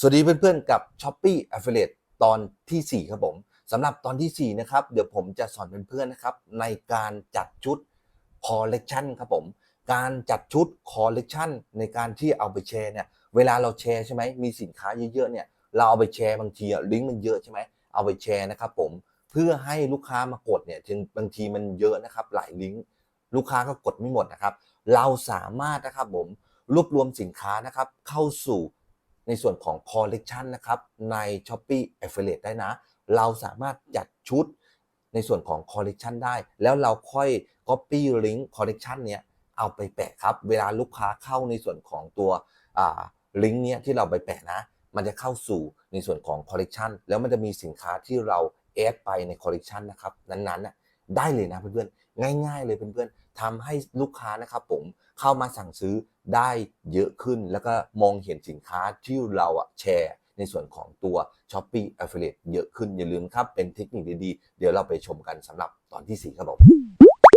สวัสดีเพื่อนๆกับ s h o p e e Affiliate ตอนทีสี่ 4 ครับผมสำหรับตอนทีสี่ 4 นะครับ เดี๋ยวผมจะสอนเพื่อนๆนะครับ ในการจัดชุด Collection ครับผม การจัดชุด Collection ในการที่เอาไปแชร์เนี่ยเวลาเราแชร์ใช่ไหมมีสินค้าเยอะๆเนี่ยเราเอาไปแชร์บางทีลิงก์มันเยอะใช่ไหมเอาไปแชร์นะครับผมเพื่อให้ลูกค้ามากดเนี่ยถึงบางทีมันเยอะนะครับ หลายลิงก์ลูกค้าก็กดไม่หมดนะครับ เราสามารถนะครับผมรวบรวมสินค้านะครับเข้าสู่ ในส่วนของ Collection นะครับใน Shopee Affiliate ได้นะ เราสามารถจัดชุดในส่วนของ Collection ได้ แล้วเราค่อย Copy Link Collection เนี้ยเอาไปแปะครับ เวลาลูกค้าเข้าในส่วนของตัวลิงก์เนี้ยที่เราไปแปะนะ มันจะเข้าสู่ในส่วนของ Collection แล้วมันจะมีสินค้าที่เราแอดไปใน Collection นะครับนั้นๆน่ะได้เลยนะเพื่อนๆ ง่าย ๆ เลยเพื่อนๆทำให้ลูกค้านะครับผมเข้ามาสั่งซื้อได้เยอะขึ้น แล้วก็มองเห็นสินค้าที่เราอะแชร์ในส่วนของตัว Shopee Affiliate เยอะขึ้นอย่าลืมครับ เป็นเทคนิคดีๆ เดี๋ยวเราไปชมกันสำหรับตอนที่ 4 ครับผม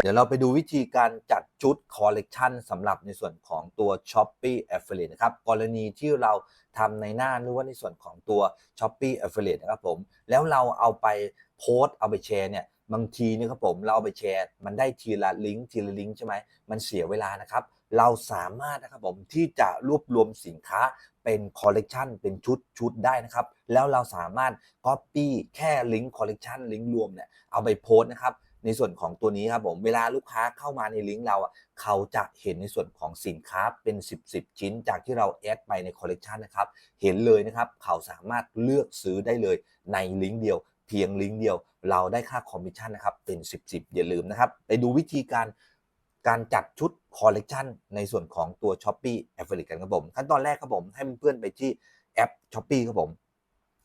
เดี๋ยวเราไปดูวิธีการจัดชุดคอลเลกชันสำหรับในส่วนของตัว Shopee Affiliate นะครับกรณีที่เราทำในหน้าหรือว่าในส่วนของตัว Shopee Affiliate นะครับผมแล้วเราเอาไปโพสต์เอาไปแชร์เนี่ย บางทีเนี่ยครับผมเราเอาไปแชร์ มันได้ทีละลิงก์ทีละลิงก์ใช่ไหมมันเสียเวลานะครับเราสามารถนะครับผมที่จะรวบรวมสินค้าเป็นคอลเลกชันเป็นชุดชุดได้นะครับ แล้วเราสามารถ Copy แค่ลิงก์คอลเลกชันลิงก์รวมเนี่ยเอาไปโพสต์นะครับในส่วนของตัวนี้ครับผมเวลาลูกค้าเข้ามาในลิงก์เราอะเขาจะเห็นในส่วนของสินค้าเป็น 10 10 ชิ้น จากที่เราแอดไปในคอลเลกชันนะครับเห็นเลยนะครับเขาสามารถเลือกซื้อได้เลยในลิงก์เดียว พียงลิงก์เดียว เราได้ค่าคอมมิชชั่นนะครับเป็น 10 10 อย่าลืมนะครับ ไปดูวิธีการการจัดชุดคอลเลกชันในส่วนของตัว s h o p e e Affiliate กันครับผม ขั้นตอนแรกครับผม ให้เพื่อนๆไปที่แอป s h o p e e ครับผม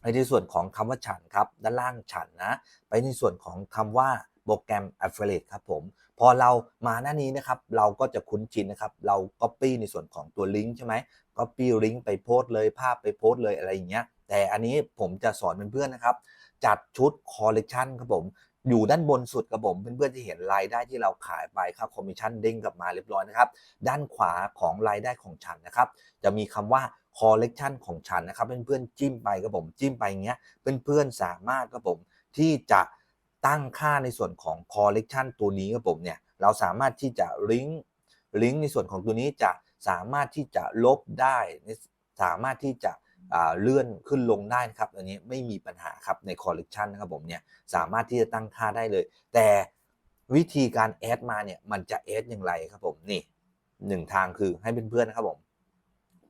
ไปในส่วนของคำว่าฉันครับ ด้านล่างฉันนะ ไปในส่วนของคำว่าโปรแกรม Affiliate ครับผม พอเรามาหน้านี้นะครับ เราก็จะคุ้นชินนะครับ เรา Copy ในส่วนของตัวลิงก์ใช่ไหม Copy ลิงก์ไปโพสต์เลยภาพไปโพสต์เลยอะไรอย่างเงี้ย แต่อันนี้ผมจะสอนเพื่อนๆนะครับ จัดชุดคอลเลกชันครับผม อยู่ด้านบนสุดครับผม เพื่อนๆที่เห็นรายได้ที่เราขายไปค่าคอมมิชชั่นเด้งกลับมาเรียบร้อยนะครับ ด้านขวาของรายได้ของฉันนะครับ จะมีคำว่าคอลเลกชันของฉันนะครับเพื่อนๆจิ้มไปครับผมจิ้มไปอย่างเงี้ยเพื่อนๆสามารถครับผมที่จะตั้งค่าในส่วนของคอลเลกชันตัวนี้ครับผมเนี่ยเราสามารถที่จะลิงก์ลิงก์ในส่วนของตัวนี้จะสามารถที่จะลบได้ สามารถที่จะ เลื่อนขึ้นลงได้นะครับอันนี้ไม่มีปัญหาครับในคอลเลกชันนะครับผมเนี่ยสามารถที่จะตั้งค่าได้เลย แต่วิธีการแอดมาเนี่ยมันจะแอดอย่างไรครับผมนี่หนึ่งทางคือให้เพื่อนๆนะครับผม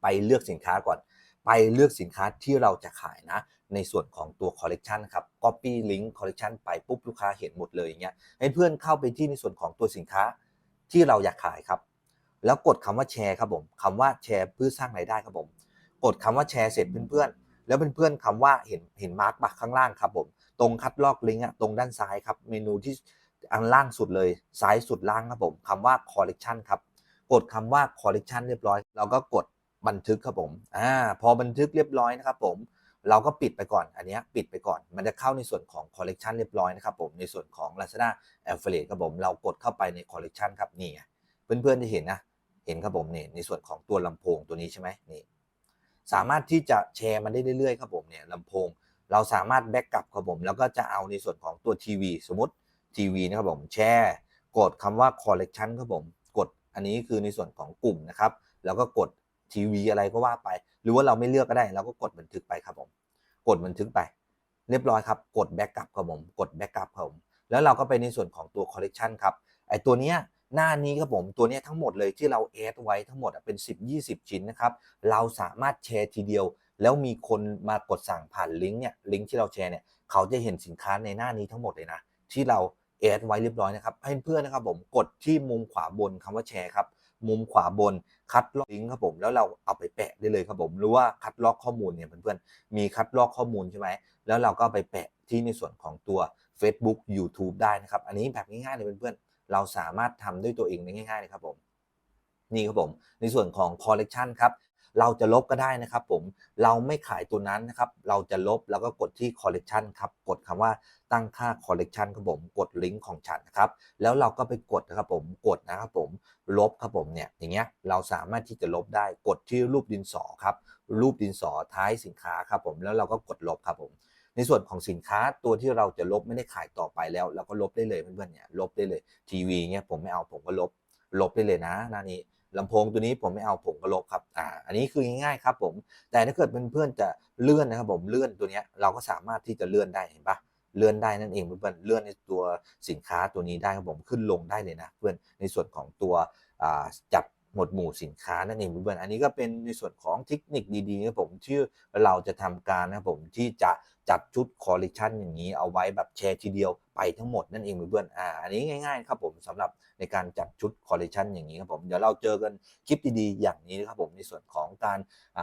ไปเลือกสินค้าก่อน ไปเลือกสินค้าที่เราจะขายนะ ในส่วนของตัวคอลเลกชันครับ copy link collection ไปปุ๊บลูกค้าเห็นหมดเลยอย่างเงี้ยให้เพื่อนเข้าไปที่ในส่วนของตัวสินค้าที่เราอยากขายครับ แล้วกดคำว่าแชร์ครับผมคำว่าแชร์เพื่อสร้างรายได้ครับผม กดคำว่าแชร์เสร็จเพื่อนๆ แล้วเพื่อนๆคำว่าเห็นเห็นมาร์กบักข้างล่างครับผม ตรงคัดลอกลิงก์อะตรงด้านซ้ายครับ เมนูที่อันล่างสุดเลยซ้ายสุดล่างครับผมคำว่า collection ครับ กดคำว่า collection เรียบร้อย เราก็กดบันทึกครับผม อ่า พอบันทึกเรียบร้อยนะครับผม เราก็ปิดไปก่อน อันนี้ปิดไปก่อน มันจะเข้าในส่วนของ collection เรียบร้อยนะครับผม ในส่วนของ Lazada Affiliate ครับผม เรากดเข้าไปใน collection ครับ นี่เพื่อนๆจะเห็นนะ เห็นครับผมนี่ ในส่วนของตัวลำโพงตัวนี้ใช่ไหมนี่ สามารถที่จะแชร์มันได้เรื่อยๆครับผมเนี่ยลำโพง เราสามารถแบ็กกลับครับผม แล้วก็จะเอาในส่วนของตัวทีวีสมมติทีวีนะครับผมแชร์ กดคำว่า collection ครับผม กดอันนี้คือในส่วนของกลุ่มนะครับ แล้วก็กดทีวีอะไรก็ว่าไป หรือว่าเราไม่เลือกก็ได้เราก็กดบันทึกไปครับผม กดบันทึกไป เรียบร้อยครับ กดแบ็กกลับครับผม กดแบ็กกลับครับผม แล้วเราก็ไปในส่วนของตัว collection ครับ ไอตัวเนี้ย หน้านี้ครับผมตัวนี้ทั้งหมดเลยที่เราแอดไว้ทั้งหมดเป็น 10 20 ชิ้นนะครับ เราสามารถแชร์ทีเดียว แล้วมีคนมากดสั่งผ่านลิงก์เนี่ยลิงก์ที่เราแชร์เนี่ยเขาจะเห็นสินค้าในหน้านี้ทั้งหมดเลยนะ ที่เราแอดไว้เรียบร้อยนะครับให้เพื่อนนะครับผมกดที่มุมขวาบนคำว่าแชร์ครับมุมขวาบนคัดลอกลิงก์ครับผมแล้วเราเอาไปแปะได้เลยครับผมหรือว่าคัดลอกข้อมูลเนี่ยเพื่อนๆมีคัดลอกข้อมูลใช่ไหมแล้วเราก็ไปแปะที่ในส่วนของตัว Facebook YouTube ได้นะครับ อันนี้แบบง่ายๆเลยเพื่อนๆ เราสามารถทำด้วยตัวเองได้ง่ายๆเลยครับผมนี่ครับผมในส่วนของ collection ครับเราจะลบก็ได้นะครับผมเราไม่ขายตัวนั้นนะครับเราจะลบแล้วก็กดที่ collection ครับกดคำว่าตั้งค่า collection ครับผมกดลิงก์ของฉันนะครับแล้วเราก็ไปกดนะครับผมกดนะครับผมลบครับผมเนี่ยอย่างเงี้ยเราสามารถที่จะลบได้กดที่รูปดินสอครับรูปดินสอท้ายสินค้าครับผมแล้วเราก็กดลบครับผม ในส่วนของสินค้าตัวที่เราจะลบไม่ได้ขายต่อไปแล้วเราก็ลบได้เลยเพื่อนๆเนี่ยลบได้เลยทีวีเนี่ยผมไม่เอาผมก็ลบลบได้เลยนะหน้านี้ลำโพงตัวนี้ผมไม่เอาผมก็ลบครับอ่าอันนี้คือง่ายๆครับผม แต่ถ้าเกิดเพื่อนๆจะเลื่อนนะครับผมเลื่อนตัวเนี้ยเราก็สามารถที่จะเลื่อนได้เห็นปะเลื่อนได้นั่นเองเพื่อนๆเลื่อนในตัวสินค้าตัวนี้ได้ครับผมขึ้นลงได้เลยนะเพื่อนในส่วนของตัวจัด หมวดหมู่สินค้านั่นเองเพื่อนๆอันนี้ก็เป็นในส่วนของเทคนิคดีๆครับผมที่เราจะทำการนะครับผมที่จะจัดชุดคอลเลกชันอย่างนี้เอาไว้แบบแชร์ทีเดียวไปทั้งหมดนั่นเองเพื่อนๆอ่าอันนี้ง่ายๆครับผมสำหรับในการจัดชุดคอลเลกชันอย่างนี้ครับผมเดี๋ยวเราเจอกันคลิปดีๆอย่างนี้นะครับผมในส่วนของการ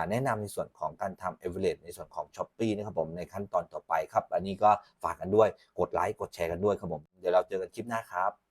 แนะนำในส่วนของการทำเอเวอเรในส่วนของ s h อ p e e นะครับผมในขั้นตอนต่อไปครับ อันนี้ก็ฝากกันด้วยกดไลค์กดแชร์กันด้วยครับผมเดี๋ยวเราเจอกันคลิปหน้าครับ